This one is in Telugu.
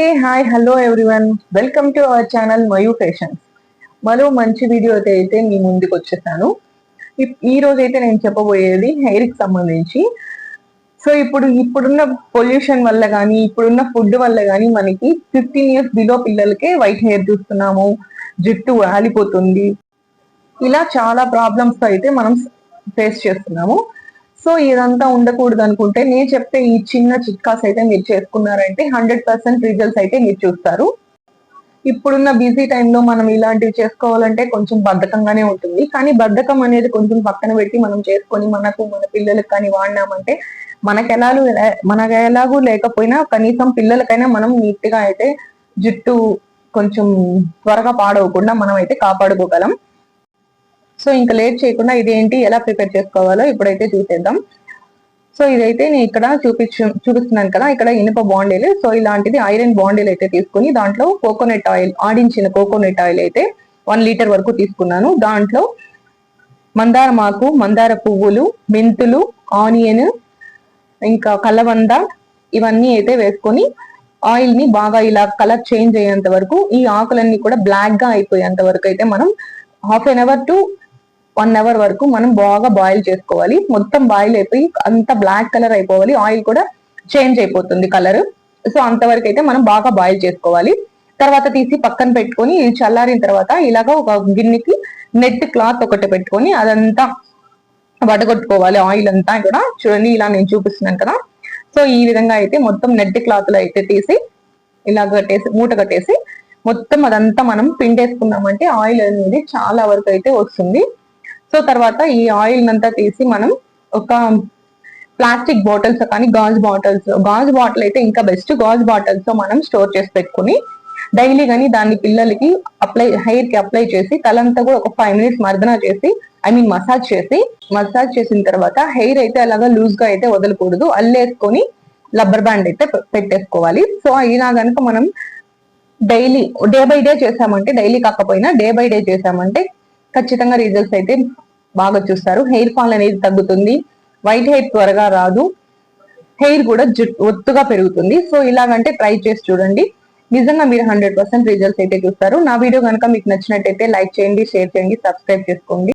Hey hi hello everyone. Welcome to our channel Mayu fashions మరో మంచి వీడియో అయితే మీ ముందుకు వచ్చేసాను. ఇప్- ఈ రోజు అయితే నేను చెప్పబోయేది హెయిర్కి సంబంధించి. సో ఇప్పుడు ఇప్పుడున్న పొల్యూషన్ వల్ల కానీ ఇప్పుడున్న ఫుడ్ వల్ల కానీ మనకి ఫిఫ్టీన్ ఇయర్స్ బిలో పిల్లలకే వైట్ హెయిర్ చూస్తున్నాము. జుట్టు వాలిపోతుంది ఇలా చాలా ప్రాబ్లమ్స్ అయితే మనం ఫేస్ చేస్తున్నాము. సో ఇదంతా ఉండకూడదు అనుకుంటే నేను చెప్తే ఈ చిన్న చిట్కాస్ అయితే మీరు చేసుకున్నారంటే హండ్రెడ్ పర్సెంట్ రిజల్ట్స్ అయితే మీరు చూస్తారు. ఇప్పుడున్న బిజీ టైంలో మనం ఇలాంటివి చేసుకోవాలంటే కొంచెం బద్ధకంగానే ఉంటుంది. కానీ బద్ధకం అనేది కొంచెం పక్కన పెట్టి మనం చేసుకొని మనకు మన పిల్లలకు కానీ వాడినామంటే మనకు ఎలాగూ మనకు ఎలాగూ లేకపోయినా కనీసం పిల్లలకైనా మనం నీట్గా అయితే జుట్టు కొంచెం త్వరగా పాడవకుండా మనం అయితే కాపాడుకోగలం. సో ఇంకా లేట్ చేయకుండా ఇదేంటి ఎలా ప్రిపేర్ చేసుకోవాలో ఇప్పుడైతే చూసేద్దాం. సో ఇదైతే నేను ఇక్కడ చూపించు చూపిస్తున్నాను కదా ఇక్కడ ఇనుప బాండీలు సో ఇలాంటిది ఐరన్ బాండీలు అయితే తీసుకుని దాంట్లో కోకోనట్ ఆయిల్ ఆడించిన కోకోనట్ ఆయిల్ అయితే వన్ లీటర్ వరకు తీసుకున్నాను. దాంట్లో మందార మాకు మందార పువ్వులు మెంతులు ఆనియన్ ఇంకా కలవంద ఇవన్నీ అయితే వేసుకొని ఆయిల్ని బాగా ఇలా కలర్ చేంజ్ అయ్యేంత వరకు ఈ ఆకులన్నీ కూడా బ్లాక్గా అయిపోయేంత వరకు అయితే మనం half an hour to one hour వరకు మనం బాగా బాయిల్ చేసుకోవాలి. మొత్తం బాయిల్ అయిపోయి అంత బ్లాక్ కలర్ అయిపోవాలి. ఆయిల్ కూడా చేంజ్ అయిపోతుంది కలర్. సో అంతవరకు అయితే మనం బాగా బాయిల్ చేసుకోవాలి. తర్వాత తీసి పక్కన పెట్టుకొని ఇది చల్లారిన తర్వాత ఇలాగ ఒక గిన్నెకి నెట్ క్లాత్ ఒకటి పెట్టుకొని అదంతా వడగొట్టుకోవాలి. ఆయిల్ అంతా కూడా చూడండి ఇలా నేను చూపిస్తున్నాను కదా. సో ఈ విధంగా అయితే మొత్తం నెట్ క్లాత్లో అయితే తీసి ఇలా కట్టేసి మూట కట్టేసి మొత్తం అదంతా మనం పిండేసుకున్నామంటే ఆయిల్ అనేది చాలా వరకు అయితే వస్తుంది. సో తర్వాత ఈ ఆయిల్ అంతా తీసి మనం ఒక ప్లాస్టిక్ బాటిల్స్ కానీ గాజు బాటిల్స్ గాజు బాటిల్ అయితే ఇంకా బెస్ట్ గాజు బాటిల్స్తో మనం స్టోర్ చేసి పెట్టుకుని డైలీ కానీ దాన్ని పిల్లలకి అప్లై హెయిర్కి అప్లై చేసి తలంతా కూడా ఒక ఫైవ్ మినిట్స్ మర్దన చేసి ఐ మీన్ మసాజ్ చేసి మసాజ్ చేసిన తర్వాత హెయిర్ అయితే అలాగా లూజ్గా అయితే వదలకూడదు. అల్లేసుకొని రబ్బర్ బ్యాండ్ అయితే పెట్టేసుకోవాలి. సో ఇలా గనుక మనం డైలీ డే బై డే చేసామంటే డైలీ కాకపోయినా డే బై డే చేసామంటే ఖచ్చితంగా రిజల్ట్స్ అయితే బాగా చూస్తారు. హెయిర్ ఫాల్ అనేది తగ్గుతుంది. వైట్ హెయిర్ త్వరగా రాదు. హెయిర్ కూడా జుట్టు ఒత్తుగా పెరుగుతుంది. సో ఇలాగంటే ట్రై చేసి చూడండి. నిజంగా మీరు హండ్రెడ్ పర్సెంట్ రిజల్ట్స్ అయితే చూస్తారు. నా వీడియో కనుక మీకు నచ్చినట్టయితే లైక్ చేయండి షేర్ చేయండి సబ్స్క్రైబ్ చేసుకోండి.